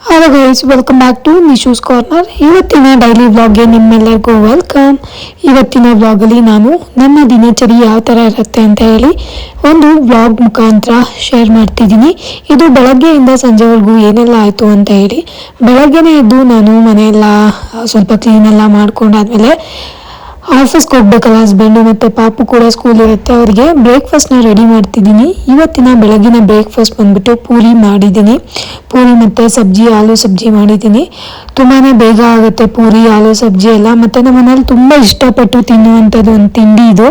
Hello guys welcome back to Nishu's corner ಇವತ್ತಿನ daily ವ್ಲಾಗ್ಗೆ ನಿಮ್ಮೆಲ್ಲರಿಗೂ ವೆಲ್ಕಮ್ ಇವತ್ತಿನ ವ್ಲಾಗಲ್ಲಿ ನಾನು ನಮ್ಮ ದಿನಚರಿ ಯಾವ ಥರ ಇರುತ್ತೆ ಅಂತ ಹೇಳಿ ಒಂದು ವ್ಲಾಗ್ ಮುಖಾಂತರ ಶೇರ್ ಮಾಡ್ತಿದ್ದೀನಿ. ಇದು ಬೆಳಗ್ಗೆಯಿಂದ ಸಂಜೆವರೆಗೂ ಏನೆಲ್ಲ ಆಯಿತು ಅಂತ ಹೇಳಿ. ಬೆಳಗ್ಗೆನೇ ಎದ್ದು ನಾನು ಮನೆಯೆಲ್ಲ ಸ್ವಲ್ಪ ಕ್ಲೀನೆಲ್ಲ ಮಾಡ್ಕೊಂಡಾದ್ಮೇಲೆ ಆಫೀಸ್ಗೆ ಹೋಗ್ಬೇಕಲ್ಲ ಹಸ್ಬೆಂಡು ಮತ್ತು ಪಾಪು ಕೂಡ ಸ್ಕೂಲ್ ಇರುತ್ತೆ. ಅವರಿಗೆ ಬ್ರೇಕ್ಫಾಸ್ಟ್ನ ರೆಡಿ ಮಾಡ್ತಿದ್ದೀನಿ. ಇವತ್ತಿನ ಬೆಳಗಿನ ಬ್ರೇಕ್ಫಾಸ್ಟ್ ಬಂದ್ಬಿಟ್ಟು ಪೂರಿ ಮಾಡಿದ್ದೀನಿ. ಪೂರಿ ಮತ್ತು ಸಬ್ಜಿ, ಆಲೂ ಸಬ್ಜಿ ಮಾಡಿದ್ದೀನಿ. ತುಂಬಾ ಬೇಗ ಆಗುತ್ತೆ ಪೂರಿ, ಆಲೂ ಸಬ್ಜಿ ಎಲ್ಲ. ಮತ್ತು ನಮ್ಮ ಮನೇಲಿ ತುಂಬ ಇಷ್ಟಪಟ್ಟು ತಿನ್ನುವಂಥದ್ದು ಒಂದು ತಿಂಡಿ ಇದು.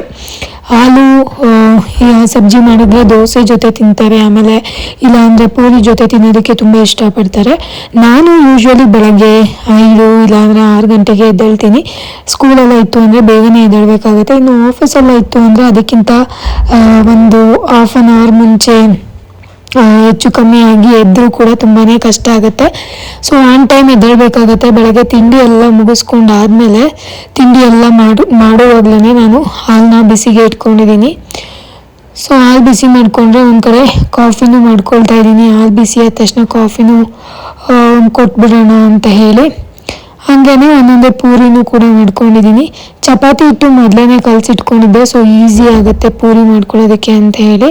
ಹಾಲು ಸಬ್ಜಿ ಮಾಡಿದ್ರೆ ದೋಸೆ ಜೊತೆ ತಿಂತಾರೆ, ಆಮೇಲೆ ಇಲ್ಲ ಅಂದರೆ ಪೂರಿ ಜೊತೆ ತಿನ್ನೋದಕ್ಕೆ ತುಂಬ ಇಷ್ಟಪಡ್ತಾರೆ. ನಾನು ಯೂಶ್ವಲಿ ಬೆಳಗ್ಗೆ ಐದು ಇಲ್ಲಾಂದರೆ ಆರು ಗಂಟೆಗೆ ಎದ್ದೇಳ್ತೀನಿ. ಸ್ಕೂಲೆಲ್ಲ ಇತ್ತು ಅಂದರೆ ಬೇಗನೆ ಎದ್ದೇಳಬೇಕಾಗುತ್ತೆ. ಇನ್ನು ಆಫೀಸೆಲ್ಲ ಇತ್ತು ಅಂದರೆ ಅದಕ್ಕಿಂತ ಒಂದು ಹಾಫ್ ಆನ್ ಅವರ್ ಮುಂಚೆ ಹೆಚ್ಚು ಕಮ್ಮಿ ಆಗಿ ಎದ್ದರೂ ಕೂಡ ತುಂಬಾ ಕಷ್ಟ ಆಗುತ್ತೆ. ಸೊ ಆನ್ ಟೈಮ್ ಎದ್ದೇಳಬೇಕಾಗತ್ತೆ. ಬೆಳಗ್ಗೆ ತಿಂಡಿ ಎಲ್ಲ ಮುಗಿಸ್ಕೊಂಡು ಆದಮೇಲೆ ತಿಂಡಿ ಎಲ್ಲ ಮಾಡು ಮಾಡುವಾಗಲೇ ನಾನು ಹಾಲನ್ನ ಬಿಸಿಗೆ ಇಟ್ಕೊಂಡಿದ್ದೀನಿ. ಸೊ ಹಾಲು ಬಿಸಿ ಮಾಡಿಕೊಂಡ್ರೆ ಒಂದು ಕಡೆ ಕಾಫಿನೂ ಮಾಡ್ಕೊಳ್ತಾ ಇದ್ದೀನಿ. ಹಾಲು ಬಿಸಿ ಆದ ತಕ್ಷಣ ಕಾಫಿನೂ ಕೊಟ್ಬಿಡೋಣ ಅಂತ ಹೇಳಿ ಹಾಗೇ ಒಂದೊಂದೇ ಪೂರಿನೂ ಕೂಡ ಮಾಡ್ಕೊಂಡಿದ್ದೀನಿ. ಚಪಾತಿ ಹಿಟ್ಟು ಮೊದಲೇ ಕಲಸಿಟ್ಕೊಂಡಿದ್ದೆ. ಸೊ ಈಸಿ ಆಗುತ್ತೆ ಪೂರಿ ಮಾಡ್ಕೊಳ್ಳೋದಕ್ಕೆ ಅಂತ ಹೇಳಿ.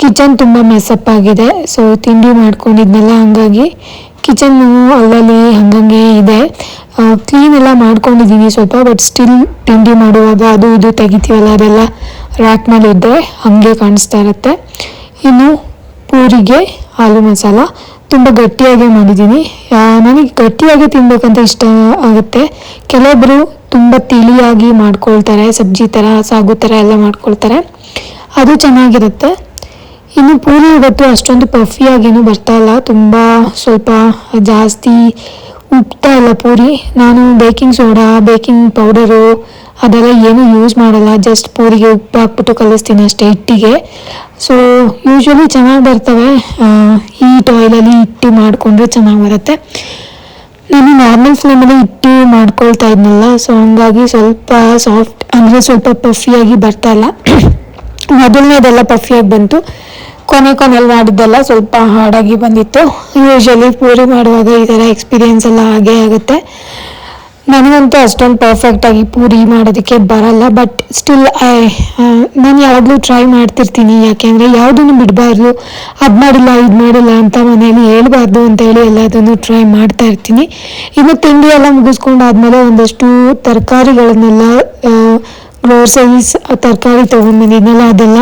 ಕಿಚನ್ ತುಂಬ ಮೆಸ್ಅಪ್ ಆಗಿದೆ. ಸೊ ತಿಂಡಿ ಮಾಡ್ಕೊಂಡಿದ್ನಲ್ಲ, ಹಂಗಾಗಿ ಕಿಚನ್ನು ಅಲ್ಲಲ್ಲಿ ಹಂಗಂಗೆ ಇದೆ. ಕ್ಲೀನ್ ಎಲ್ಲ ಮಾಡ್ಕೊಂಡಿದ್ದೀನಿ ಸ್ವಲ್ಪ ಬಟ್ ಸ್ಟಿಲ್ ತಿಂಡಿ ಮಾಡುವಾಗ ಅದು ಇದು ತೆಗಿತೀವಲ್ಲ, ಅದೆಲ್ಲ ರ್ಯಾಕ್ ಮೇಲೆ ಇದ್ದರೆ ಹಾಗೆ ಕಾಣಿಸ್ತಾ ಇರುತ್ತೆ. ಇನ್ನು ಪೂರಿಗೆ ಆಲೂ ಮಸಾಲ ತುಂಬ ಗಟ್ಟಿಯಾಗಿ ಮಾಡಿದ್ದೀನಿ ನನಗೆ ಗಟ್ಟಿಯಾಗಿ ತಿನ್ಬೇಕಂತ ಇಷ್ಟ ಆಗುತ್ತೆ. ಕೆಲವೊಬ್ಬರು ತುಂಬ ತಿಳಿಯಾಗಿ ಮಾಡ್ಕೊಳ್ತಾರೆ, ಸಬ್ಜಿ ಥರ ಸಾಗು ಥರ ಎಲ್ಲ ಮಾಡ್ಕೊಳ್ತಾರೆ. ಅದು ಚೆನ್ನಾಗಿರುತ್ತೆ. ಇನ್ನು ಪೂರಿ ಇವತ್ತು ಅಷ್ಟೊಂದು ಪಫಿಯಾಗೇನು ಬರ್ತಾ ಇಲ್ಲ. ತುಂಬ ಸ್ವಲ್ಪ ಜಾಸ್ತಿ ಉಪ್ತಾ ಇಲ್ಲ ಪೂರಿ. ನಾನು ಬೇಕಿಂಗ್ ಸೋಡಾ ಬೇಕಿಂಗ್ ಪೌಡರು ಅದೆಲ್ಲ ಏನು ಯೂಸ್ ಮಾಡಲ್ಲ. ಜಸ್ಟ್ ಪೂರಿಗೆ ಉಪ್ಪು ಹಾಕ್ಬಿಟ್ಟು ಕಲಿಸ್ತೀನಿ ಅಷ್ಟೇ ಹಿಟ್ಟಿಗೆ. ಸೊ ಯೂಶ್ವಲಿ ಚೆನ್ನಾಗಿ ಬರ್ತವೆ. ಈ ಆಯಿಲಲ್ಲಿ ಇಟ್ಟು ಮಾಡಿಕೊಂಡ್ರೆ ಚೆನ್ನಾಗಿ ಬರುತ್ತೆ. ನಾನು ನಾರ್ಮಲ್ ಫ್ಲೇಮಲ್ಲಿ ಇಟ್ಟು ಮಾಡ್ಕೊಳ್ತಾ ಇದ್ನಲ್ಲ ಸೊ ಹಂಗಾಗಿ ಸ್ವಲ್ಪ ಸಾಫ್ಟ್ ಅಂದರೆ ಸ್ವಲ್ಪ ಪಫಿಯಾಗಿ ಬರ್ತಾ ಇಲ್ಲ. ಮೊದಲನೇದೆಲ್ಲ ಪಫಿಯಾಗಿ ಬಂತು. ಕೊನೆ ಕೊನೆಯಲ್ಲಿ ಮಾಡಿದ್ದೆಲ್ಲ ಸ್ವಲ್ಪ ಹಾರ್ಡಾಗಿ ಬಂದಿತ್ತು. ಯೂಶಲಿ ಪೂರಿ ಮಾಡುವಾಗ ಈ ಥರ ಎಕ್ಸ್ಪೀರಿಯೆನ್ಸ್ ಎಲ್ಲ ಹಾಗೇ ಆಗುತ್ತೆ. ನನಗಂತೂ ಅಷ್ಟೊಂದು ಪರ್ಫೆಕ್ಟಾಗಿ ಪೂರಿ ಮಾಡೋದಕ್ಕೆ ಬರಲ್ಲ ಬಟ್ ಸ್ಟಿಲ್ ಐ ನಾನು ಯಾವಾಗಲೂ ಟ್ರೈ ಮಾಡ್ತಿರ್ತೀನಿ. ಯಾಕೆಂದರೆ ಯಾವುದನ್ನು ಬಿಡಬಾರ್ದು, ಅದು ಮಾಡಿಲ್ಲ, ಇದು ಮಾಡಿಲ್ಲ ಅಂತ ಮನೇಲಿ ಹೇಳ್ಬಾರ್ದು ಅಂತ ಹೇಳಿ ಎಲ್ಲದನ್ನು ಟ್ರೈ ಮಾಡ್ತಾ ಇರ್ತೀನಿ. ಇನ್ನು ತಿಂಡಿ ಎಲ್ಲ ಮುಗಿಸ್ಕೊಂಡಾದ್ಮೇಲೆ ಒಂದಷ್ಟು ತರಕಾರಿಗಳನ್ನೆಲ್ಲ ಗ್ರೋಸರೀಸ್ ತರಕಾರಿ ತೊಗೊಂಡ್ಬಂದಿದ್ನಲ್ಲ ಅದೆಲ್ಲ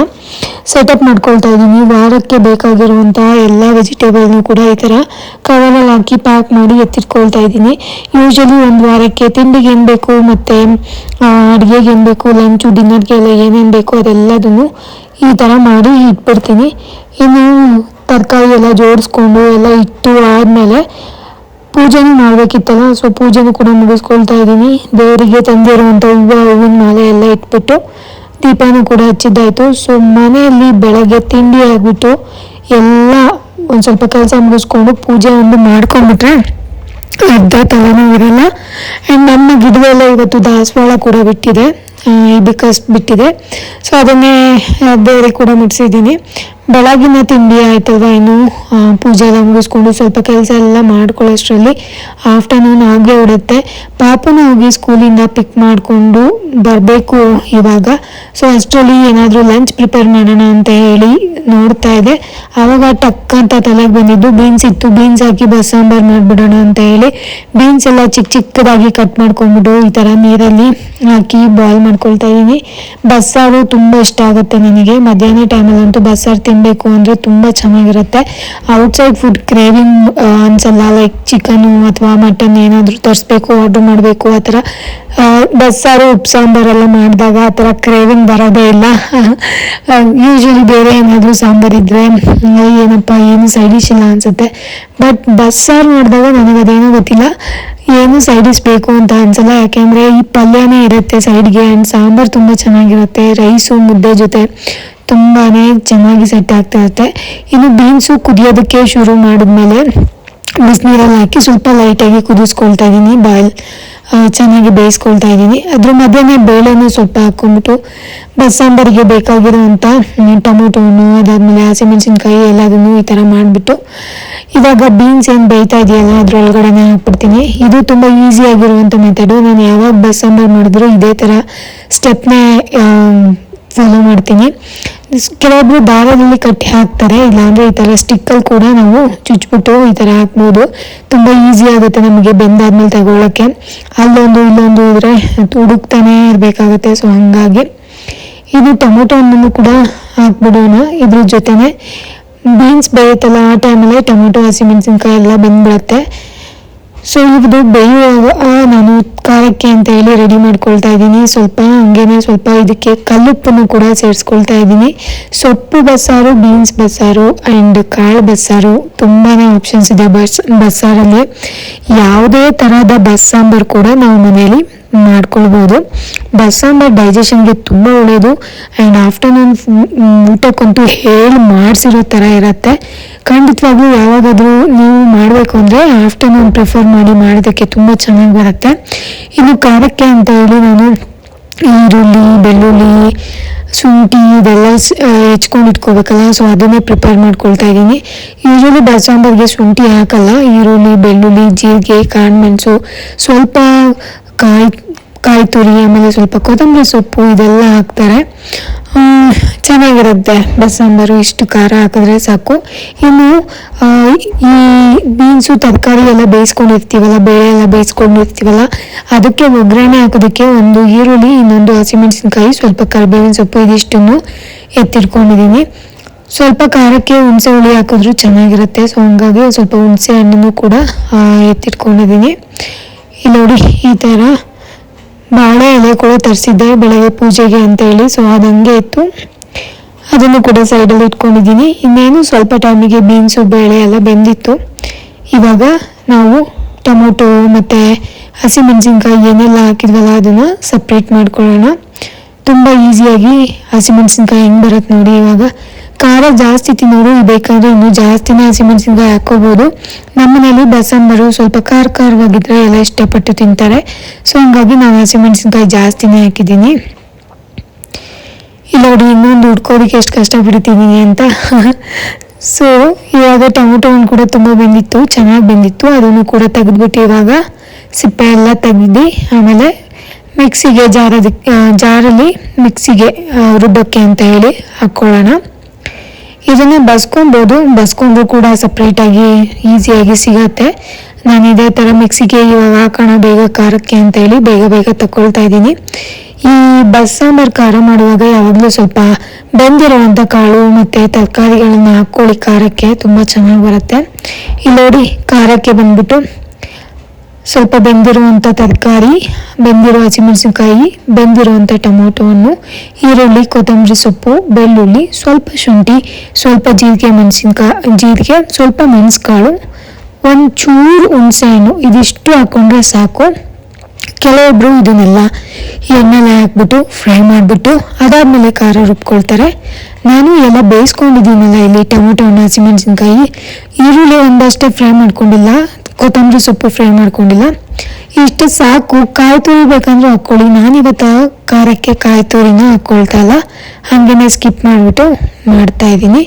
ಸೆಟಪ್ ಮಾಡ್ಕೊಳ್ತಾ ಇದ್ದೀನಿ. ವಾರಕ್ಕೆ ಬೇಕಾಗಿರುವಂತಹ ಎಲ್ಲ ವೆಜಿಟೇಬಲ್ನು ಕೂಡ ಈ ಥರ ಕವರಲ್ಲಿ ಹಾಕಿ ಪ್ಯಾಕ್ ಮಾಡಿ ಎತ್ತಿಟ್ಕೊಳ್ತಾ ಇದ್ದೀನಿ. ಯೂಶಲಿ ಒಂದು ವಾರಕ್ಕೆ ತಿಂಡಿಗೆ ಏನು ಬೇಕು ಮತ್ತು ಅಡುಗೆಗೆ ಏನು ಬೇಕು ಲಂಚು ಡಿನ್ನರ್ಗೆ ಎಲ್ಲ ಏನೇನು ಬೇಕು ಅದೆಲ್ಲದನ್ನು ಈ ಥರ ಮಾಡಿ ಇಟ್ಬಿಡ್ತೀನಿ. ಇನ್ನು ತರಕಾರಿ ಎಲ್ಲ ಜೋಡಿಸ್ಕೊಂಡು ಎಲ್ಲ ಇಟ್ಟು ಆದಮೇಲೆ ಪೂಜೆನೂ ಮಾಡಬೇಕಿತ್ತಲ್ಲ ಸೊ ಪೂಜೆನೂ ಕೂಡ ಮುಗಿಸ್ಕೊಳ್ತಾ ಇದ್ದೀನಿ. ದೇವರಿಗೆ ತಂದಿರುವಂಥ ಹೂವು, ಹೂವಿನ ಮಾಲೆ ಎಲ್ಲ ಇಟ್ಬಿಟ್ಟು ದೀಪನೂ ಕೂಡ ಹಚ್ಚಿದ್ದಾಯ್ತು. ಸೊ ಮನೆಯಲ್ಲಿ ಬೆಳಗ್ಗೆ ತಿಂಡಿ ಆಗಿಬಿಟ್ಟು ಎಲ್ಲ ಒಂದು ಸ್ವಲ್ಪ ಕೆಲಸ ಮುಗಿಸ್ಕೊಂಡು ಪೂಜೆ ಒಂದು ಮಾಡ್ಕೊಂಡ್ಬಿಟ್ರೆ ಅರ್ಧ ತಲೆನೂ ಇರಲ್ಲ. ಆ್ಯಂಡ್ ನಮ್ಮ ಗಿಡವೆಲ್ಲ ಇವತ್ತು ದಾಸವಾಳ ಕೂಡ ಬಿಟ್ಟಿದೆ. ಬಿಕಾಸ್ ಬಿಟ್ಟಿದೆ. ಸೊ ಅದನ್ನೇ ದೇವರಿಗೆ ಕೂಡ ಮುಟ್ಸಿದ್ದೀನಿ. ಬೆಳಗಿನ ತಿಂಡಿ ಆಯ್ತದ ಇನ್ನು? ಆ, ಪೂಜೆ ಎಲ್ಲ ಮುಗಿಸ್ಕೊಂಡು ಸ್ವಲ್ಪ ಕೆಲಸ ಎಲ್ಲ ಮಾಡ್ಕೊಳ್ಳೋಷ್ಟರಲ್ಲಿ ಆಫ್ಟರ್ನೂನ್ ಆಗೇ ಹೊಡುತ್ತೆ ಪಾಪನ ಹೋಗಿ ಸ್ಕೂಲಿಂದ ಪಿಕ್ ಮಾಡಿಕೊಂಡು ಬರಬೇಕು ಇವಾಗ. ಸೊ ಅಷ್ಟರಲ್ಲಿ ಏನಾದರೂ ಲಂಚ್ ಪ್ರಿಪೇರ್ ಮಾಡೋಣ ಅಂತ ಹೇಳಿ ನೋಡ್ತಾ ಇದೆ. ಆವಾಗ ಟಕ್ ಅಂತ ತಲೆಗೆ ಬಂದಿದ್ದು ಬೀನ್ಸ್ ಇತ್ತು. ಬೀನ್ಸ್ ಹಾಕಿ ಬಸ್ ಸಾಂಬಾರ್ ಮಾಡಿಬಿಡೋಣ ಅಂತ ಹೇಳಿ ಬೀನ್ಸ್ ಎಲ್ಲ ಚಿಕ್ಕ ಚಿಕ್ಕದಾಗಿ ಕಟ್ ಮಾಡ್ಕೊಂಡ್ಬಿಟ್ಟು ಈ ಥರ ನೀರಲ್ಲಿ ಹಾಕಿ ಬಾಯ್ಲ್ ಮಾಡ್ಕೊಳ್ತಾ ಇದ್ದೀನಿ. ಬಸ್ಸಾರು ತುಂಬ ಇಷ್ಟ ಆಗುತ್ತೆ ನನಗೆ. ಮಧ್ಯಾಹ್ನ ಟೈಮಲ್ಲಂತೂ ಬಸ್ಸಾರು ತಿನ್ನಬೇಕು ಅಂದರೆ ತುಂಬ ಚೆನ್ನಾಗಿರುತ್ತೆ. ಔಟ್ಸೈಡ್ ಫುಡ್ ಕ್ರೇವಿಂಗ್ ಅನ್ಸಲ್ಲ ಲೈಕ್ ಚಿಕನು ಅಥವಾ ಮಟನ್ ಏನಾದರೂ ತರಿಸ್ಬೇಕು ಆರ್ಡ್ರ್ ಮಾಡಬೇಕು, ಆ ಥರ. ಬಸ್ಸಾರು, ಉಪ್ಪು ಸಾಂಬಾರೆಲ್ಲ ಮಾಡಿದಾಗ ಆ ಥರ ಕ್ರೇವಿಂಗ್ ಬರೋದೇ ಇಲ್ಲ. ಯೂಶ್ವಲಿ ಬೇರೆ ಏನಾದರೂ ಸಾಂಬಾರಿದ್ರೆ ಏನಪ್ಪ, ಏನು ಸೈಡ್ ಡಿಶ್ ಇಲ್ಲ ಅನಿಸುತ್ತೆ. ಬಟ್ ಬಸ್ಸಾರು ಮಾಡಿದಾಗ ನನಗೆ ಅದೇನೂ ಗೊತ್ತಿಲ್ಲ. ಏನು ಸೈಡ್ ಬೇಕು ಅಂತ ಅನ್ಸಲ್ಲ. ಯಾಕೆಂದರೆ ಈ ಪಲ್ಯನೇ ಇರುತ್ತೆ ಸೈಡ್ಗೆ ಆ್ಯಂಡ್ ಸಾಂಬಾರು ತುಂಬ ಚೆನ್ನಾಗಿರುತ್ತೆ ರೈಸು ಮುದ್ದೆ ಜೊತೆ. ತುಂಬಾ ಚೆನ್ನಾಗಿ ಸೆಟ್ ಆಗ್ತಾ ಇರುತ್ತೆ. ಇನ್ನು ಬೀನ್ಸು ಕುದಿಯೋದಕ್ಕೆ ಶುರು ಮಾಡಿದ್ಮೇಲೆ ಬಿಸಿನೀರಲ್ಲಿ ಹಾಕಿ ಸ್ವಲ್ಪ ಲೈಟಾಗಿ ಕುದಿಸ್ಕೊಳ್ತಾ ಇದ್ದೀನಿ. ಬಾಯ್ಲ್ ಚೆನ್ನಾಗಿ ಬೇಯಿಸ್ಕೊಳ್ತಾ ಇದ್ದೀನಿ. ಅದ್ರ ಮಧ್ಯೆ ಬೇಳೆನೂ ಸ್ವಲ್ಪ ಹಾಕ್ಕೊಂಬಿಟ್ಟು ಬಸ್ಸಾಂಬಾರಿಗೆ ಬೇಕಾಗಿರುವಂಥ ಟೊಮೊಟೊನು, ಅದಾದಮೇಲೆ ಹಸಿಮೆಣಸಿನ್ಕಾಯಿ ಎಲ್ಲದನ್ನು ಈ ಥರ ಮಾಡಿಬಿಟ್ಟು ಇವಾಗ ಬೀನ್ಸ್ ಏನು ಬೇಯ್ತಾ ಇದೆಯಲ್ಲ, ಅದ್ರೊಳಗಡೆನೆ ಹಾಕ್ಬಿಡ್ತೀನಿ. ಇದು ತುಂಬ ಈಸಿಯಾಗಿರುವಂಥ ಮೆಥಡು ನಾನು ಯಾವಾಗ ಬಸ್ಸಾಂಬಾರು ಮಾಡಿದ್ರು ಇದೇ ಥರ ಸ್ಟೆಪ್ನೇ ಫಾಲೋ ಮಾಡ್ತೀನಿ. ಕೆಲವೊಬ್ರು ದಾರದಲ್ಲಿ ಕಟ್ಟಿ ಹಾಕ್ತಾರೆ, ಇಲ್ಲಾಂದ್ರೆ ಈ ಥರ ಸ್ಟಿಕ್ಕಲ್ಲಿ ಕೂಡ ನಾವು ಚುಚ್ಬಿಟ್ಟು ಈ ಥರ ಹಾಕ್ಬೋದು. ತುಂಬ ಈಸಿ ಆಗುತ್ತೆ ನಮಗೆ ಬೆಂದಾದ್ಮೇಲೆ ತಗೊಳ್ಳೋಕ್ಕೆ ಅಲ್ಲೊಂದು, ಇಲ್ಲೊಂದು ಇದ್ರೆ ಹುಡುಕ್ತಾನೆ ಇರಬೇಕಾಗುತ್ತೆ ಸೊ ಹಂಗಾಗಿ ಇದು ಟೊಮೊಟೊ ಹಣ್ಣನ್ನು ಕೂಡ ಹಾಕ್ಬಿಡೋಣ. ಇದ್ರ ಜೊತೆನೆ ಬೀನ್ಸ್ ಬೇಯುತ್ತಲ್ಲ ಆ ಟೈಮಲ್ಲಿ ಟೊಮೊಟೊ ಹಸಿಮೆಣಸಿನ್ಕಾಯಿ ಎಲ್ಲ ಬೆಂದ್ಬಿಡುತ್ತೆ. ಸೊ ಇದು ಬೇಯುವಾಗ ನಾನು ಖಾರಕ್ಕೆ ಅಂತ ಹೇಳಿ ರೆಡಿ ಮಾಡ್ಕೊಳ್ತಾ ಇದ್ದೀನಿ. ಸ್ವಲ್ಪ ಹಂಗೇನೆ ಸ್ವಲ್ಪ ಇದಕ್ಕೆ ಕಲ್ಲುಪ್ಪನ್ನು ಕೂಡ ಸೇರಿಸ್ಕೊಳ್ತಾ ಇದ್ದೀನಿ. ಸೊಪ್ಪು ಬಸ್ಸಾರು ಬೀನ್ಸ್ ಬಸ್ಸಾರು ಆ್ಯಂಡ್ ಕಾಳು ಬಸ್ಸಾರು. ತುಂಬಾ ಆಪ್ಷನ್ಸ್ ಇದೆ ಬಸ್, ಬಸ್ಸಾರಲ್ಲಿ. ಯಾವುದೇ ಥರದ ಬಸ್ಸಾಂಬಾರು ಕೂಡ ನಾವು ಮನೆಯಲ್ಲಿ ಮಾಡ್ಕೊಳ್ಬೋದು. ಬಸ್ಸಾಂಬಾರ್ ಡೈಜೆಷನ್ಗೆ ತುಂಬ ಒಳ್ಳೆಯದು ಆ್ಯಂಡ್ ಆಫ್ಟರ್ನೂನ್ ಊಟಕ್ಕಂತೂ ಹೇಳಿ ಮಾಡಿಸಿರೋ ಥರ ಇರುತ್ತೆ. ಖಂಡಿತವಾಗ್ಲೂ ಯಾವಾಗಾದರೂ ನೀವು ಮಾಡಬೇಕು ಅಂದರೆ ಆಫ್ಟರ್ನೂನ್ ಪ್ರಿಫರ್ ಮಾಡಿ ಮಾಡೋದಕ್ಕೆ ತುಂಬ ಚೆನ್ನಾಗಿ ಬರುತ್ತೆ. ಇನ್ನು ಖಾರಕ್ಕೆ ಅಂತ ಹೇಳಿ ನಾನು ಈರುಳ್ಳಿ, ಬೆಳ್ಳುಳ್ಳಿ, ಶುಂಠಿ ಇದೆಲ್ಲ ಹೆಚ್ಕೊಂಡು ಇಟ್ಕೋಬೇಕಲ್ಲ ಸೊ ಅದನ್ನೇ ಪ್ರಿಪೇರ್ ಮಾಡ್ಕೊಳ್ತಾ ಇದ್ದೀನಿ. ಯೂಶಲಿ ಬಸ್ಸಾಂಬಾರ್ಗೆ ಶುಂಠಿ ಹಾಕಲ್ಲ, ಈರುಳ್ಳಿ, ಬೆಳ್ಳುಳ್ಳಿ, ಜೀರಿಗೆ, ಕಾಣ್ಮೆಣಸು, ಸ್ವಲ್ಪ ಕಾಯಿ ಕಾಯಿ ತುರಿ, ಆಮೇಲೆ ಸ್ವಲ್ಪ ಕೊತ್ತಂಬರಿ ಸೊಪ್ಪು ಇದೆಲ್ಲ ಹಾಕ್ತಾರೆ. ಚೆನ್ನಾಗಿರುತ್ತೆ ಬಸ್ಸಾಂಬಾರು, ಇಷ್ಟು ಖಾರ ಹಾಕಿದ್ರೆ ಸಾಕು. ಇನ್ನು ಈ ಬೀನ್ಸು, ತರಕಾರಿ ಎಲ್ಲ ಬೇಯಿಸ್ಕೊಂಡಿರ್ತೀವಲ್ಲ, ಬೇಳೆ ಎಲ್ಲ ಬೇಯಿಸ್ಕೊಂಡಿರ್ತೀವಲ್ಲ, ಅದಕ್ಕೆ ಒಗ್ಗರಣೆ ಹಾಕೋದಕ್ಕೆ ಒಂದು ಈರುಳ್ಳಿ, ಇನ್ನೊಂದು ಹಸಿಮೆಣಸಿನ್ಕಾಯಿ, ಸ್ವಲ್ಪ ಕರಿಬೇವಿನ ಸೊಪ್ಪು ಇದಿಷ್ಟನ್ನು ಎತ್ತಿಟ್ಕೊಂಡಿದ್ದೀನಿ. ಸ್ವಲ್ಪ ಖಾರಕ್ಕೆ ಹುಣಸೆ ಹುಳಿ ಹಾಕಿದ್ರು ಚೆನ್ನಾಗಿರುತ್ತೆ, ಸೊ ಹಂಗಾಗಿ ಸ್ವಲ್ಪ ಹುಣಸೆ ಹಣ್ಣನ್ನು ಕೂಡ ಎತ್ತಿಟ್ಕೊಂಡಿದ್ದೀನಿ. ನೋಡಿ ಈ ಥರ ಬಾಳೆ ಎಲೆ ಕೂಡ ತರಿಸಿದ್ದೆ ಬೆಳಗ್ಗೆ ಪೂಜೆಗೆ ಅಂತ ಹೇಳಿ. ಸೊ ಅದಂಗೆ ಇತ್ತು. ಅದನ್ನು ಕೂಡ ಸೈಡಲ್ಲಿ ಇಟ್ಕೊಂಡಿದ್ದೀನಿ. ಇನ್ನೇನು ಸ್ವಲ್ಪ ಟೈಮಿಗೆ ಬೀನ್ಸು, ಬೇಳೆ ಎಲ್ಲ ಬೆಂದಿತ್ತು. ಇವಾಗ ನಾವು ಟೊಮೊಟೊ ಮತ್ತು ಹಸಿಮೆಣಸಿನ್ಕಾಯಿ ಏನೆಲ್ಲ ಹಾಕಿದ್ವಲ್ಲ ಅದನ್ನು ಸಪ್ರೇಟ್ ಮಾಡ್ಕೊಳ್ಳೋಣ. ತುಂಬ ಈಸಿಯಾಗಿ ಹಸಿಮೆಣಸಿನ್ಕಾಯಿ ಹೆಂಗೆ ಬರುತ್ತೆ ನೋಡಿ ಇವಾಗ. ಖಾರ ಜಾಸ್ತಿ ತಿನ್ನೋರು ಬೇಕಾದರೆ ಇನ್ನು ಜಾಸ್ತಿನೇ ಹಸಿಮೆಣಸಿನ್ಕಾಯಿ ಹಾಕೋಬಹುದು ನಮ್ಮನೇಲಿ ಬಸಂಬರು ಸ್ವಲ್ಪ ಖಾರ ಖಾರವಾಗಿದ್ರೆ ಎಲ್ಲ ಇಷ್ಟಪಟ್ಟು ತಿಂತಾರೆ. ಸೊ ಹಂಗಾಗಿ ನಾನು ಹಸಿಮೆಣಸಿನ್ಕಾಯಿ ಜಾಸ್ತಿನೇ ಹಾಕಿದ್ದೀನಿ. ಇಲ್ಲ ನೋಡಿ ಇನ್ನೊಂದು ಹುಡ್ಕೋದಕ್ಕೆ ಎಷ್ಟು ಕಷ್ಟಪಡ್ತಿದ್ದೀನಿ ಅಂತ. ಸೊ ಇವಾಗ ಟೊಮೊಟೊ ಹಣ್ಣು ಕೂಡ ತುಂಬ ಬೆಂದಿತ್ತು, ಚೆನ್ನಾಗಿ ಬೆಂದಿತ್ತು. ಅದನ್ನು ಕೂಡ ತೆಗೆದ್ಬಿಟ್ಟು ಇವಾಗ ಸಿಪ್ಪೆ ಎಲ್ಲ ತೆಗೆದು ಆಮೇಲೆ ಮಿಕ್ಸಿಗೆ ಜಾರದಕ್ಕೆ ಜಾರಲ್ಲಿ ಮಿಕ್ಸಿಗೆ ರುಬ್ಬಕ್ಕೆ ಅಂತ ಹೇಳಿ ಹಾಕ್ಕೊಳ್ಳೋಣ. ಇದನ್ನು ಬಸ್ಕೊಬೋದು. ಬಸ್ಕೊಂಡ್ರು ಕೂಡ ಸಪ್ರೇಟಾಗಿ ಈಸಿಯಾಗಿ ಸಿಗತ್ತೆ. ನಾನು ಇದೇ ಥರ ಮಿಕ್ಸಿಗೆ ಇವಾಗ ಹಾಕೋಣ ಬೇಗ ಖಾರಕ್ಕೆ ಅಂತ ಹೇಳಿ ಬೇಗ ಬೇಗ ತಗೊಳ್ತಾ ಇದ್ದೀನಿ. ಈ ಬಸ್ ಸಾಂಬಾರು ಖಾರ ಮಾಡುವಾಗ ಯಾವಾಗಲೂ ಸ್ವಲ್ಪ ಬೆಂದಿರುವಂಥ ಕಾಳು ಮತ್ತು ತರಕಾರಿಗಳನ್ನು ಹಾಕ್ಕೊಳ್ಳಿ ಖಾರಕ್ಕೆ, ತುಂಬ ಚೆನ್ನಾಗಿ ಬರುತ್ತೆ. ಇಲ್ಲಿ ನೋಡಿ ಖಾರಕ್ಕೆ ಬಂದ್ಬಿಟ್ಟು ಸ್ವಲ್ಪ ಬೆಂದಿರುವಂಥ ತರಕಾರಿ ಬೆಂದಿರೋ ಹಸಿಮೆಣಸಿನಕಾಯಿ ಬೆಂದಿರುವಂಥ ಟೊಮೊಟೊವನ್ನು, ಈರುಳ್ಳಿ, ಕೊತ್ತಂಬರಿ ಸೊಪ್ಪು, ಬೆಳ್ಳುಳ್ಳಿ, ಸ್ವಲ್ಪ ಶುಂಠಿ, ಸ್ವಲ್ಪ ಜೀರಿಗೆ ಮೆಣಸಿನ್ಕಾಯಿ, ಜೀರಿಗೆ, ಸ್ವಲ್ಪ ಮೆಣಸುಕಾಳು ಒಂದು ಚೂರು ಹುಣಸೆಹಣ್ಣು, ಇದಿಷ್ಟು ಹಾಕ್ಕೊಂಡ್ರೆ ಸಾಕು. ಕೆಲವೊಬ್ಬರು ಇದನ್ನೆಲ್ಲ ಎಣ್ಣೆಲೆ ಹಾಕ್ಬಿಟ್ಟು, ಫ್ರೈ ಮಾಡಿಬಿಟ್ಟು, ಅದಾದಮೇಲೆ ಖಾರ ರುಬ್ಕೊಳ್ತಾರೆ. ನಾನು ಎಲ್ಲ ಬೇಯಿಸ್ಕೊಂಡಿದ್ದೀನಲ್ಲ ಇಲ್ಲಿ ಟೊಮೊಟೊ ಹಣ್ಣು ಹಸಿಮೆಣಸಿನ್ಕಾಯಿ, ಈರುಳ್ಳಿ ಒಂದಷ್ಟೇ ಫ್ರೈ ಮಾಡ್ಕೊಂಡಿಲ್ಲ. ಕೊತ್ತಂಬರಿ ಸೊಪ್ಪು ಫ್ರೈ ಮಾಡ್ಕೊಂಡಿಲ್ಲ. ಇಷ್ಟು ಸಾಕು, ಕಾಯಿ ತುರಿ ಬೇಕಂದ್ರೆ ಹಾಕ್ಕೊಳ್ಳಿ. ನಾನಿವತ್ತು ಖಾರಕ್ಕೆ ಕಾಯಿ ತುರಿನ ಹಾಕ್ಕೊಳ್ತಾ ಇಲ್ಲ. ಹಾಗೇನೆ ಸ್ಕಿಪ್ ಮಾಡಿಬಿಟ್ಟು ಮಾಡ್ತಾ ಇದ್ದೀನಿ.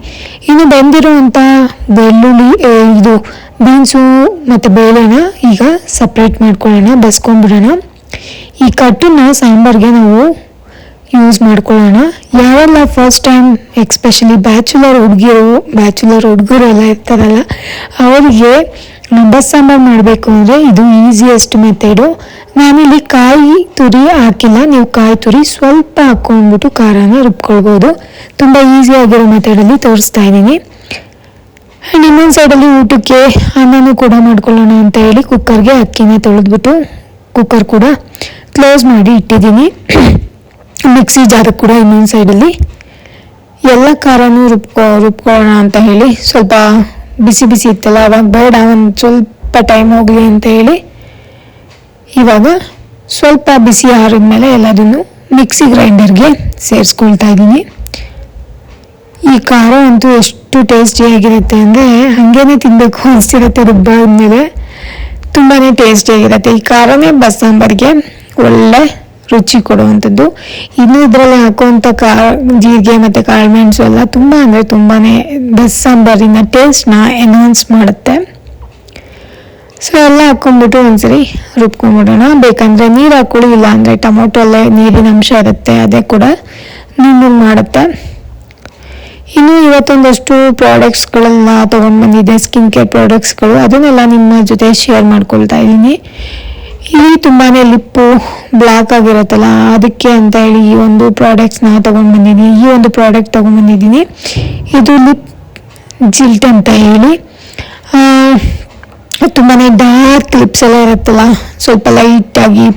ಇನ್ನು ಬೆಂದಿರುವಂಥ ಬೆಳ್ಳುಳ್ಳಿ ಇದು ಬೀನ್ಸು ಮತ್ತು ಬೇಳೆನ ಈಗ ಸಪ್ರೇಟ್ ಮಾಡ್ಕೊಳ್ಳೋಣ, ಬಸ್ಕೊಂಡ್ಬಿಡೋಣ. ಈ ಕಟ್ಟನ್ನ ಸಾಂಬಾರಿಗೆ ನಾವು ಯೂಸ್ ಮಾಡ್ಕೊಳ್ಳೋಣ. ಯಾರೆಲ್ಲ ಫಸ್ಟ್ ಟೈಮ್ ಎಕ್ಸ್ಪೆಷಲಿ ಬ್ಯಾಚುಲರ್ ಹುಡುಗಿರು ಬ್ಯಾಚುಲರ್ ಹುಡುಗರು ಇರ್ತಾರಲ್ಲ, ಅವರಿಗೆ ಬಸ್ ಸಾಂಬಾರು ಮಾಡಬೇಕು ಅಂದರೆ ಇದು ಈಸಿಯೆಸ್ಟ್ ಮೆಥಡು ನಾನಿಲ್ಲಿ ಕಾಯಿ ತುರಿ ಹಾಕಿಲ್ಲ, ನೀವು ಕಾಯಿ ತುರಿ ಸ್ವಲ್ಪ ಹಾಕ್ಕೊಂಡ್ಬಿಟ್ಟು ಖಾರನ ರುಬ್ಕೊಳ್ಬೋದು. ತುಂಬ ಈಸಿಯಾಗಿರೋ ಮೆಥಡಲ್ಲಿ ತೋರಿಸ್ತಾ ಇದ್ದೀನಿ. ಆ್ಯಂಡ್ ಇನ್ನೊಂದು ಸೈಡಲ್ಲಿ ಊಟಕ್ಕೆ ಅನ್ನನೂ ಕೂಡ ಮಾಡ್ಕೊಳ್ಳೋಣ ಅಂತ ಹೇಳಿ ಕುಕ್ಕರ್ಗೆ ಅಕ್ಕಿನ ತೊಳೆದ್ಬಿಟ್ಟು ಕುಕ್ಕರ್ ಕೂಡ ಕ್ಲೋಸ್ ಮಾಡಿ ಇಟ್ಟಿದ್ದೀನಿ. ಮಿಕ್ಸಿ ಜಾರ ಕೂಡ ಇನ್ನೊಂದು ಸೈಡಲ್ಲಿ ಎಲ್ಲ ಖಾರನೂ ರುಬ್ಕೊ ರುಬ್ಕೊಳ್ಳೋಣ ಅಂತ ಹೇಳಿ, ಸ್ವಲ್ಪ ಬಿಸಿ ಬಿಸಿ ಇತ್ತಲ್ಲ, ಅವಾಗ ಬೇಡ, ಒಂದು ಸ್ವಲ್ಪ ಟೈಮ್ ಹೋಗಲಿ ಅಂತ ಹೇಳಿ. ಇವಾಗ ಸ್ವಲ್ಪ ಬಿಸಿ ಆರಿದ್ಮೇಲೆ ಎಲ್ಲದನ್ನು ಮಿಕ್ಸಿ ಗ್ರೈಂಡರ್ಗೆ ಸೇರಿಸ್ಕೊಳ್ತಾ ಇದ್ದೀನಿ. ಈ ಖಾರ ಅಂತೂ ಎಷ್ಟು ಟೇಸ್ಟಿಯಾಗಿರುತ್ತೆ ಅಂದರೆ ಹಾಗೇನೆ ತಿನ್ನಬೇಕು ಅನಿಸ್ತಿರುತ್ತೆ ರುಬ್ಬಾದ್ಮೇಲೆ. ತುಂಬಾ ಟೇಸ್ಟಿಯಾಗಿರುತ್ತೆ ಈ ಖಾರನೇ ಬಸ್ ಸಾಂಬಾರಿಗೆ ಒಳ್ಳೆ ರುಚಿ ಕೊಡುವಂಥದ್ದು. ಇನ್ನು ಇದರಲ್ಲಿ ಹಾಕುವಂಥ ಕಾ, ಜೀರಿಗೆ ಮತ್ತು ಕಾಳುಮೆಣಸು ಎಲ್ಲ ತುಂಬ ಅಂದರೆ ತುಂಬಾ ಬಸ್ ಸಾಂಬಾರಿನ ಟೇಸ್ಟ್ನ ಎನ್ಹಾನ್ಸ್ ಮಾಡುತ್ತೆ. ಸೊ ಎಲ್ಲ ಹಾಕ್ಕೊಂಡ್ಬಿಟ್ಟು ಒಂದ್ಸರಿ ರುಬ್ಕೊಂಡ್ಬಿಡೋಣ ಬೇಕಂದರೆ ನೀರು ಹಾಕೊಳ್ಳಿ ಇಲ್ಲ ಅಂದರೆ ಟೊಮೊಟೊ ಅಲ್ಲೇ ನೀರಿನ ಅಂಶ ಇರುತ್ತೆ, ಅದೇ ಕೂಡ ನುಣ್ಣಗೆ ಮಾಡುತ್ತೆ. ಇನ್ನು ಇವತ್ತೊಂದಷ್ಟು ಪ್ರಾಡಕ್ಟ್ಸ್ಗಳೆಲ್ಲ ತೊಗೊಂಡು ಬಂದಿದ್ದೆ ಸ್ಕಿನ್ ಕೇರ್ ಪ್ರಾಡಕ್ಟ್ಸ್ಗಳು ಅದನ್ನೆಲ್ಲ ನಿಮ್ಮ ಜೊತೆ ಶೇರ್ ಮಾಡ್ಕೊಳ್ತಾ ಇದ್ದೀನಿ. ಇಲ್ಲಿ ತುಂಬಾ ಲಿಪ್ಪು ಬ್ಲ್ಯಾಕ್ ಆಗಿರುತ್ತಲ್ಲ, ಅದಕ್ಕೆ ಅಂತ ಹೇಳಿ ಈ ಒಂದು ಪ್ರಾಡಕ್ಟ್ಸ್ನ ತೊಗೊಂಡು ಬಂದಿದ್ದೀನಿ. ಈ ಒಂದು ಪ್ರಾಡಕ್ಟ್ ತೊಗೊಂಡು ಬಂದಿದ್ದೀನಿ. ಇದು ಲಿಪ್ ಜಿಲ್ಟ್ ಅಂತ ಹೇಳಿ. ತುಂಬಾ ಡಾರ್ಕ್ ಲಿಪ್ಸ್ ಎಲ್ಲ ಇರುತ್ತಲ್ಲ, ಸ್ವಲ್ಪ ಲೈಟಾಗಿ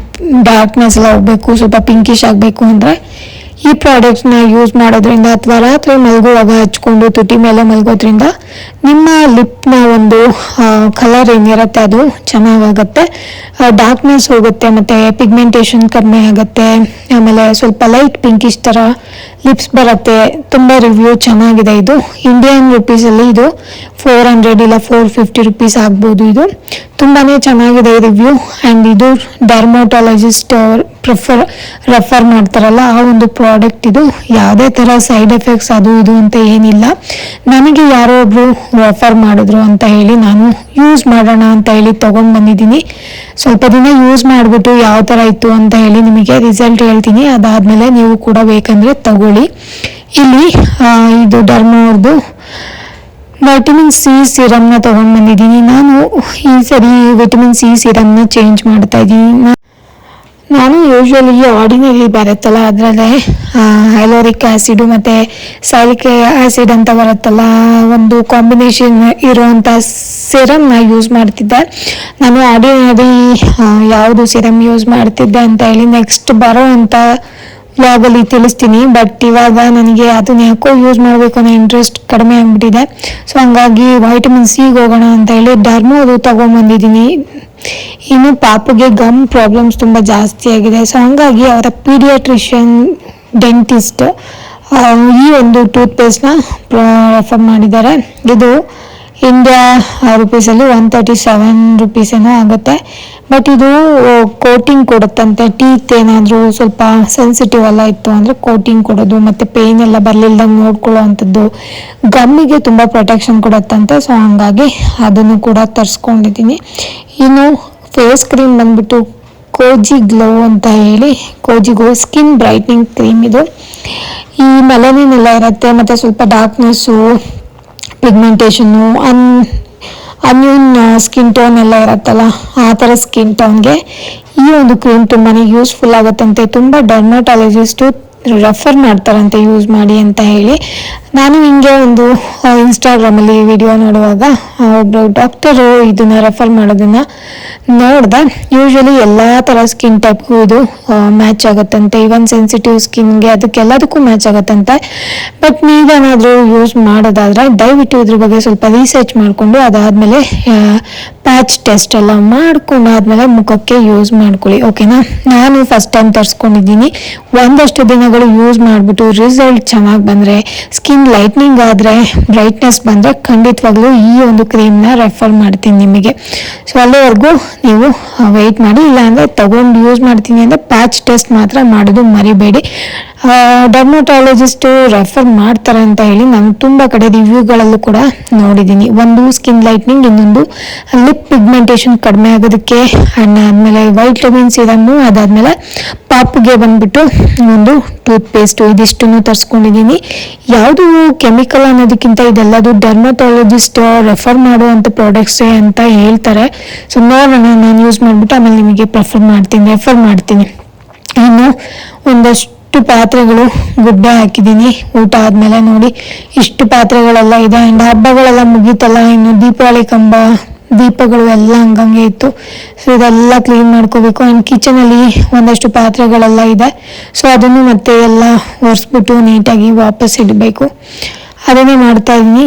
ಡಾರ್ಕ್ನೆಸ್ ಎಲ್ಲ ಹೋಗ್ಬೇಕು, ಸ್ವಲ್ಪ ಪಿಂಕಿಶ್ ಆಗಬೇಕು ಅಂದರೆ ಈ ಪ್ರಾಡಕ್ಟ್ಸ್ನ ಯೂಸ್ ಮಾಡೋದ್ರಿಂದ ಅಥವಾ ರಾತ್ರಿ ಮಲಗುವಾಗ ಹಚ್ಕೊಂಡು ತುಟಿ ಮೇಲೆ ಮಲಗೋದ್ರಿಂದ ನಿಮ್ಮ ಲಿಪ್ನ ಒಂದು ಕಲರ್ ಏನಿರುತ್ತೆ ಅದು ಚೆನ್ನಾಗಾಗುತ್ತೆ. ಡಾರ್ಕ್ನೆಸ್ ಹೋಗುತ್ತೆ, ಮತ್ತು ಪಿಗ್ಮೆಂಟೇಷನ್ ಕಡಿಮೆ ಆಗುತ್ತೆ. ಆಮೇಲೆ ಸ್ವಲ್ಪ ಲೈಟ್ ಪಿಂಕಿಶ್ ಥರ ಲಿಪ್ಸ್ ಬರುತ್ತೆ. ತುಂಬ ರಿವ್ಯೂ ಚೆನ್ನಾಗಿದೆ ಇದು. ಇಂಡಿಯನ್ ರುಪೀಸಲ್ಲಿ ಇದು ಫೋರ್ ಹಂಡ್ರೆಡ್ ಇಲ್ಲ ಫೋರ್ ಫಿಫ್ಟಿ ರುಪೀಸ್ ಆಗ್ಬೋದು ಇದು. ತುಂಬಾ ಚೆನ್ನಾಗಿದೆ ರಿವ್ಯೂ ಆ್ಯಂಡ್ ಇದು ಡರ್ಮೋಟಾಲಜಿಸ್ಟ್ ಪ್ರಿಫರ್ ರೆಫರ್ ಮಾಡ್ತಾರಲ್ಲ, ಆ ಒಂದು ಪ್ರಾಡಕ್ಟ್ ಇದು. ಯಾವುದೇ ಥರ ಸೈಡ್ ಎಫೆಕ್ಟ್ಸ್ ಅದು ಇದು ಅಂತ ಏನಿಲ್ಲ. ನನಗೆ ಯಾರೋ ಒಬ್ರು ರೆಫರ್ ಮಾಡಿದ್ರು ಅಂತ ಹೇಳಿ ನಾನು ಯೂಸ್ ಮಾಡೋಣ ಅಂತ ಹೇಳಿ ತೊಗೊಂಡು ಬಂದಿದ್ದೀನಿ. ಸ್ವಲ್ಪ ದಿನ ಯೂಸ್ ಮಾಡಿಬಿಟ್ಟು ಯಾವ ಥರ ಇತ್ತು ಅಂತ ಹೇಳಿ ನಿಮಗೆ ರಿಸಲ್ಟ್ ಹೇಳ್ತೀನಿ. ಅದಾದಮೇಲೆ ನೀವು ಕೂಡ ಬೇಕಂದರೆ ತಗೊಳ್ಳಿ. ಇಲ್ಲಿ ಇದು ಡರ್ಮೋರ್ದು ವೈಟಮಿನ್ ಸಿ ಸಿರಮ್ನ ತೊಗೊಂಡು ಬಂದಿದ್ದೀನಿ ನಾನು ಈ ಸರಿ ವಿಟಮಿನ್ ಸಿ ಸಿರಮ್ನ ಚೇಂಜ್ ಮಾಡ್ತಾ ಇದ್ದೀನಿ. ನಾನು ಯೂಶ್ವಲಿ ಆರ್ಡಿನರಿ ಬರುತ್ತಲ್ಲ, ಅದರಲ್ಲೇ ಹೈಲೋರಿಕ್ ಆ್ಯಸಿಡು ಮತ್ತು ಸೈಲಿಕ್ ಆ್ಯಸಿಡ್ ಅಂತ ಬರುತ್ತಲ್ಲ, ಒಂದು ಕಾಂಬಿನೇಷನ್ ಇರುವಂಥ ಸಿರಮ್ನ ಯೂಸ್ ಮಾಡ್ತಿದ್ದೆ. ನಾನು ಆರ್ಡಿನರಿ ಯಾವುದು ಸಿರಮ್ ಯೂಸ್ ಮಾಡ್ತಿದ್ದೆ ಅಂತ ಹೇಳಿ ನೆಕ್ಸ್ಟ್ ಬರೋ ಅಂಥ ವ್ಲಾಗಲ್ಲಿ ತಿಳಿಸ್ತೀನಿ ಬಟ್ ಇವಾಗ ನನಗೆ ಅದನ್ನ ಯಾಕೋ ಯೂಸ್ ಮಾಡಬೇಕು ಅನ್ನೋ ಇಂಟ್ರೆಸ್ಟ್ ಕಡಿಮೆ ಆಗಿಬಿಟ್ಟಿದೆ. ಸೊ ಹಂಗಾಗಿ ವೈಟಮಿನ್ ಸಿ ಹೋಗೋಣ ಅಂತ ಹೇಳಿ ಡರ್ಮೋ ಅದು ತೊಗೊಂಬಂದಿದ್ದೀನಿ. ಇನ್ನು ಪಾಪುಗೆ ಗಮ್ ಪ್ರಾಬ್ಲಮ್ಸ್ ತುಂಬ ಜಾಸ್ತಿ ಆಗಿದೆ. ಸೊ ಹಂಗಾಗಿ ಅವರ ಪೀಡಿಯಾಟ್ರಿಷಿಯನ್ ಡೆಂಟಿಸ್ಟ್ ಈ ಒಂದು ಟೂತ್ ಪೇಸ್ಟ್ನ ರೆಫರ್ ಮಾಡಿದ್ದಾರೆ. ಇದು ಇಂಡಿಯಾ ರುಪೀಸಲ್ಲಿ ಒನ್ ತರ್ಟಿ ಸೆವೆನ್ ರುಪೀಸ್ ಏನೋ ಆಗುತ್ತೆ. ಬಟ್ ಇದು ಕೋಟಿಂಗ್ ಕೊಡುತ್ತಂತೆ. ಟೀತ್ ಏನಾದರೂ ಸ್ವಲ್ಪ ಸೆನ್ಸಿಟಿವ್ ಎಲ್ಲ ಇತ್ತು ಅಂದರೆ ಕೋಟಿಂಗ್ ಕೊಡೋದು, ಮತ್ತು ಪೇಯ್ನ್ ಎಲ್ಲ ಬರಲಿಲ್ದಂಗೆ ನೋಡ್ಕೊಳ್ಳೋ ಅಂಥದ್ದು ಗಮ್ಮಿಗೆ ತುಂಬ ಪ್ರೊಟೆಕ್ಷನ್ ಕೊಡುತ್ತಂತೆ ಸೊ ಹಾಗಾಗಿ ಅದನ್ನು ಕೂಡ ತರಿಸ್ಕೊಂಡಿದ್ದೀನಿ. ಇನ್ನು ಫೇಸ್ ಕ್ರೀಮ್ ಬಂದ್ಬಿಟ್ಟು ಕೋಜಿ ಗ್ಲೋ ಅಂತ ಹೇಳಿ ಕೋಜಿಗೋ ಸ್ಕಿನ್ ಬ್ರೈಟ್ನಿಂಗ್ ಕ್ರೀಮ್ ಇದು. ಈ ಮೆಲನಿನ್ ಎಲ್ಲ ಇರುತ್ತೆ, ಮತ್ತು ಸ್ವಲ್ಪ ಡಾರ್ಕ್ನೆಸ್ಸು ಪಿಗ್ಮೆಂಟೇಷನ್ನು ಅನ್, ಅನ್ಯೂನ್ ಸ್ಕಿನ್ ಟೋನ್ ಎಲ್ಲ ಇರುತ್ತಲ್ಲ, ಆ ಥರ ಸ್ಕಿನ್ ಟೋನ್ಗೆ ಈ ಒಂದು ಕ್ರೀಮ್ ತುಂಬಾ ಯೂಸ್ಫುಲ್ ಆಗುತ್ತಂತೆ. ತುಂಬ ಡರ್ಮಟಾಲಜಿಸ್ಟು ರೆಫರ್ ಮಾಡ್ತಾರಂತೆ ಯೂಸ್ ಮಾಡಿ ಅಂತ ಹೇಳಿ. ನಾನು ಹಿಂಗೆ ಒಂದು ಇನ್ಸ್ಟಾಗ್ರಾಮಲ್ಲಿ ವಿಡಿಯೋ ನೋಡುವಾಗ ಒಬ್ಬರು ಡಾಕ್ಟರು ಇದನ್ನು ರೆಫರ್ ಮಾಡೋದನ್ನು ನೋಡಿದೆ. ಯೂಶ್ವಲಿ ಎಲ್ಲ ಥರ ಸ್ಕಿನ್ ಟೈಪ್ಗೂ ಇದು ಮ್ಯಾಚ್ ಆಗುತ್ತಂತೆ. ಈವನ್ ಸೆನ್ಸಿಟಿವ್ ಸ್ಕಿನ್ಗೆ ಅದಕ್ಕೆಲ್ಲದಕ್ಕೂ ಮ್ಯಾಚ್ ಆಗುತ್ತಂತೆ. ಬಟ್ ನೀವೇನಾದರೂ ಯೂಸ್ ಮಾಡೋದಾದ್ರೆ ದಯವಿಟ್ಟು ಇದ್ರ ಬಗ್ಗೆ ಸ್ವಲ್ಪ ರಿಸರ್ಚ್ ಮಾಡಿಕೊಂಡು ಅದಾದಮೇಲೆ ಪ್ಯಾಚ್ ಟೆಸ್ಟ್ ಎಲ್ಲ ಮಾಡ್ಕೊಂಡು ಆದಮೇಲೆ ಮುಖಕ್ಕೆ ಯೂಸ್ ಮಾಡ್ಕೊಳ್ಳಿ. ಓಕೆನಾ ನಾನು ಫಸ್ಟ್ ಟೈಮ್ ತರಿಸ್ಕೊಂಡಿದ್ದೀನಿ. ಒಂದಷ್ಟು ದಿನಗಳು ಯೂಸ್ ಮಾಡಿಬಿಟ್ಟು ರಿಸಲ್ಟ್ ಚೆನ್ನಾಗಿ ಬಂದರೆ ಸ್ಕಿನ್ ಲೈಟ್ನಿಂಗ್ ಆದರೆ ಬ್ರೈಟ್ನೆಸ್ ಬಂದರೆ ಖಂಡಿತವಾಗ್ಲೂ ಈ ಒಂದು ಕ್ರೀಮ್ನ ರೆಫರ್ ಮಾಡ್ತೀನಿ ನಿಮಗೆ. ಸೊ ಅಲ್ಲಿವರೆಗೂ ನೀವು ವೆಯ್ಟ್ ಮಾಡಿ, ಇಲ್ಲಾಂದರೆ ತಗೊಂಡು ಯೂಸ್ ಮಾಡ್ತೀನಿ ಅಂದರೆ ಪ್ಯಾಚ್ ಟೆಸ್ಟ್ ಮಾತ್ರ ಮಾಡೋದು ಮರಿಬೇಡಿ. ಡರ್ಮೋಟಾಲಜಿಸ್ಟು ರೆಫರ್ ಮಾಡ್ತಾರೆ ಅಂತ ಹೇಳಿ ನಾನು ತುಂಬ ಕಡೆ ರಿವ್ಯೂಗಳಲ್ಲೂ ಕೂಡ ನೋಡಿದ್ದೀನಿ. ಒಂದು ಸ್ಕಿನ್ ಲೈಟ್ನಿಂಗ್ ಇನ್ನೊಂದು ಲಿಪ್ ಪಿಗ್ಮೆಂಟೇಷನ್ ಕಡಿಮೆ ಆಗೋದಕ್ಕೆ ಅಣ್ಣ ಆದಮೇಲೆ ವೈಟಮಿನ್ ಇದನ್ನು ಅದಾದಮೇಲೆ ಪಾಪ್ಗೆ ಬಂದ್ಬಿಟ್ಟು ಒಂದು ಟೂತ್ ಪೇಸ್ಟು ಇದಿಷ್ಟನ್ನು ತರಿಸ್ಕೊಂಡಿದ್ದೀನಿ. ಯಾವುದು ಕೆಮಿಕಲ್ ಅನ್ನೋದಕ್ಕಿಂತ ಇದೆಲ್ಲದು ಡರ್ಮಟಾಲಜಿಸ್ಟ್ ರೆಫರ್ ಮಾಡುವಂಥ ಪ್ರಾಡಕ್ಟ್ಸೇ ಅಂತ ಹೇಳ್ತಾರೆ. ಸೊ ನೋಡೋಣ, ನಾನು ಯೂಸ್ ಮಾಡಿಬಿಟ್ಟು ಆಮೇಲೆ ನಿಮಗೆ ಪ್ರೆಫರ್ ಮಾಡ್ತೀನಿ ರೆಫರ್ ಮಾಡ್ತೀನಿ. ಇನ್ನು ಒಂದಷ್ಟು ಪಾತ್ರೆಗಳು ಗುಡ್ಡೆ ಹಾಕಿದ್ದೀನಿ. ಊಟ ಆದಮೇಲೆ ನೋಡಿ, ಇಷ್ಟು ಪಾತ್ರೆಗಳೆಲ್ಲ ಇದೆ. ಆ್ಯಂಡ್ ಹಬ್ಬಗಳೆಲ್ಲ ಮುಗೀತಲ್ಲ, ಇನ್ನು ದೀಪಾವಳಿ ಕಂಬ, ದೀಪಗಳು ಎಲ್ಲ ಹಂಗಂಗೆ ಇತ್ತು. ಸೊ ಇದೆಲ್ಲ ಕ್ಲೀನ್ ಮಾಡ್ಕೋಬೇಕು. ಆ್ಯಂಡ್ ಕಿಚನಲ್ಲಿ ಒಂದಷ್ಟು ಪಾತ್ರೆಗಳೆಲ್ಲ ಇದೆ. ಸೊ ಅದನ್ನು ಮತ್ತೆ ಎಲ್ಲ ಒರೆಸ್ಬಿಟ್ಟು ನೀಟಾಗಿ ವಾಪಸ್ ಇಡಬೇಕು. ಅದನ್ನೇ ಮಾಡ್ತಾ ಇದ್ದೀನಿ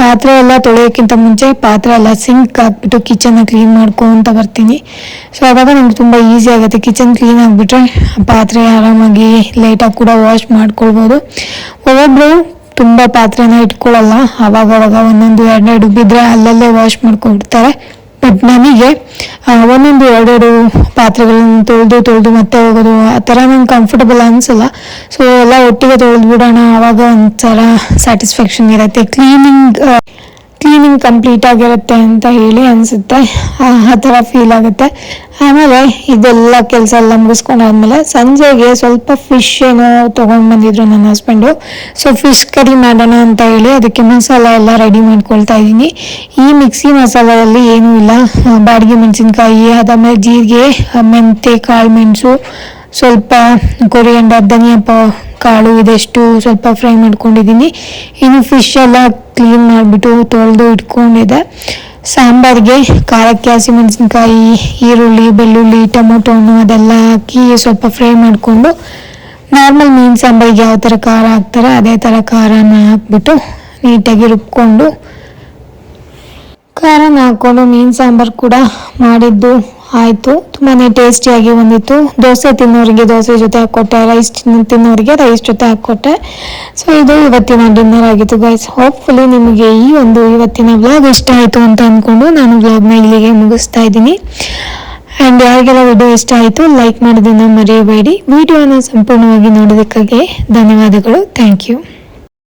ಪಾತ್ರೆ ಎಲ್ಲ ತೊಳೆಯೋಕ್ಕಿಂತ ಮುಂಚೆ ಪಾತ್ರೆ ಎಲ್ಲ ಸಿಂಕ್ ಹಾಕ್ಬಿಟ್ಟು ಕಿಚನ್ನ ಕ್ಲೀನ್ ಮಾಡ್ಕೊತ ಬರ್ತೀನಿ. ಸೊ ಆವಾಗ ನಮ್ಗೆ ತುಂಬ ಈಸಿ ಆಗುತ್ತೆ. ಕಿಚನ್ ಕ್ಲೀನ್ ಆಗಿಬಿಟ್ರೆ ಪಾತ್ರೆ ಆರಾಮಾಗಿ ಲೈಟಾಗಿ ಕೂಡ ವಾಶ್ ಮಾಡ್ಕೊಳ್ಬೋದು. ಒಬ್ಬೊಬ್ಬರು ತುಂಬ ಪಾತ್ರೆನ ಇಟ್ಕೊಳ್ಳಲ್ಲ ಅವಾಗವಾಗ ಅವಾಗ ಒಂದೊಂದು ಎರಡೆರಡು ಬಿದ್ದರೆ ಅಲ್ಲಲ್ಲೇ ವಾಶ್ ಮಾಡ್ಕೊಂಡ್ಬಿಡ್ತಾರೆ. ಬಟ್ ನನಗೆ ಒಂದೊಂದು ಎರಡೆರಡು ಪಾತ್ರೆಗಳನ್ನು ತೊಳೆದು ತೊಳೆದು ಮತ್ತೆ ಹೋಗೋದು, ಆ ಥರ ನಂಗೆ ಕಂಫರ್ಟಬಲ್ ಅನಿಸಲ್ಲ. ಸೊ ಎಲ್ಲ ಒಟ್ಟಿಗೆ ತೊಳೆದು ಬಿಡೋಣ ಆವಾಗ ಒಂಥರ ಸ್ಯಾಟಿಸ್ಫ್ಯಾಕ್ಷನ್ ಇರುತ್ತೆ. ಕ್ಲೀನಿಂಗ್ ಕ್ಲೀನಿಂಗ್ ಕಂಪ್ಲೀಟ್ ಆಗಿರುತ್ತೆ ಅಂತ ಹೇಳಿ ಅನಿಸುತ್ತೆ. ಆ ಥರ ಫೀಲ್ ಆಗುತ್ತೆ. ಆಮೇಲೆ ಇದೆಲ್ಲ ಕೆಲಸ ಎಲ್ಲ ಮುಗಿಸ್ಕೊಂಡಾದ್ಮೇಲೆ ಸಂಜೆಗೆ ಸ್ವಲ್ಪ ಫಿಶ್ ಏನೋ ತೊಗೊಂಡು ಬಂದಿದ್ರು ನನ್ನ ಹಸ್ಬೆಂಡು ಸೊ ಫಿಶ್ ಕರಿ ಮಾಡೋಣ ಅಂತ ಹೇಳಿ ಅದಕ್ಕೆ ಮಸಾಲ ಎಲ್ಲ ರೆಡಿ ಮಾಡ್ಕೊಳ್ತಾ ಇದ್ದೀನಿ. ಈ ಮಿಕ್ಸಿ ಮಸಾಲದಲ್ಲಿ ಏನೂ ಇಲ್ಲ. ಬಾಡಿಗೆ ಮೆಣಸಿನ್ಕಾಯಿ, ಅದಾದಮೇಲೆ ಜೀರಿಗೆ ಮೆಂತೆ ಕಾಳು ಮೆಣಸು ಸ್ವಲ್ಪ ಕೊರಿಯಂಡರ್ ಧನಿಯಾ ಪ ಕಾಳು ಇದೆಷ್ಟು ಸ್ವಲ್ಪ ಫ್ರೈ ಮಾಡ್ಕೊಂಡಿದ್ದೀನಿ. ಇನ್ನು ಫಿಶ್ ಎಲ್ಲ ಕ್ಲೀನ್ ಮಾಡಿಬಿಟ್ಟು ತೊಳೆದು ಇಟ್ಕೊಂಡಿದ್ದೆ. ಸಾಂಬಾರಿಗೆ ಖಾರಕ್ಕೆ ಹಸಿಮೆಣಸಿನ್ಕಾಯಿ, ಈರುಳ್ಳಿ, ಬೆಳ್ಳುಳ್ಳಿ, ಟೊಮೊಟೊ ಹಣ್ಣು ಅದೆಲ್ಲ ಹಾಕಿ ಸ್ವಲ್ಪ ಫ್ರೈ ಮಾಡಿಕೊಂಡು ನಾರ್ಮಲ್ ಮೀನು ಸಾಂಬಾರಿಗೆ ಯಾವ ಥರ ಖಾರ ಹಾಕ್ತಾರೆ ಅದೇ ಥರ ಖಾರನ ಹಾಕ್ಬಿಟ್ಟು ನೀಟಾಗಿ ರುಬ್ಕೊಂಡು ಖಾರನ ಹಾಕ್ಕೊಂಡು ಮೀನು ಸಾಂಬಾರು ಕೂಡ ಮಾಡಿದ್ದು. ಆಯಿತು. ತುಂಬಾ ಟೇಸ್ಟಿಯಾಗಿ ಬಂದಿತ್ತು. ದೋಸೆ ತಿನ್ನೋರಿಗೆ ದೋಸೆ ಜೊತೆ ಹಾಕ್ಕೊಟ್ಟೆ ರೈಸ್ ತಿನ್ನೋರಿಗೆ ರೈಸ್ ಜೊತೆ ಹಾಕ್ಕೊಟ್ಟೆ. ಸೊ ಇದು ಇವತ್ತಿನ ಡಿನ್ನರ್ ಆಗಿತ್ತು ಗೈಸ್ ಹೋಪ್ಫುಲಿ ನಿಮಗೆ ಈ ಒಂದು ಇವತ್ತಿನ ವ್ಲಾಗ್ ಇಷ್ಟ ಆಯಿತು ಅಂತ ಅಂದ್ಕೊಂಡು ನಾನು ವ್ಲಾಗ್ನ ಇಲ್ಲಿಗೆ ಮುಗಿಸ್ತಾ ಇದ್ದೀನಿ. ಆ್ಯಂಡ್ ಯಾರಿಗೆಲ್ಲ ವಿಡಿಯೋ ಇಷ್ಟ ಆಯಿತು ಲೈಕ್ ಮಾಡೋದನ್ನು ಮರೆಯಬೇಡಿ. ವಿಡಿಯೋನ ಸಂಪೂರ್ಣವಾಗಿ ನೋಡೋದಕ್ಕಾಗಿ ಧನ್ಯವಾದಗಳು. Thank you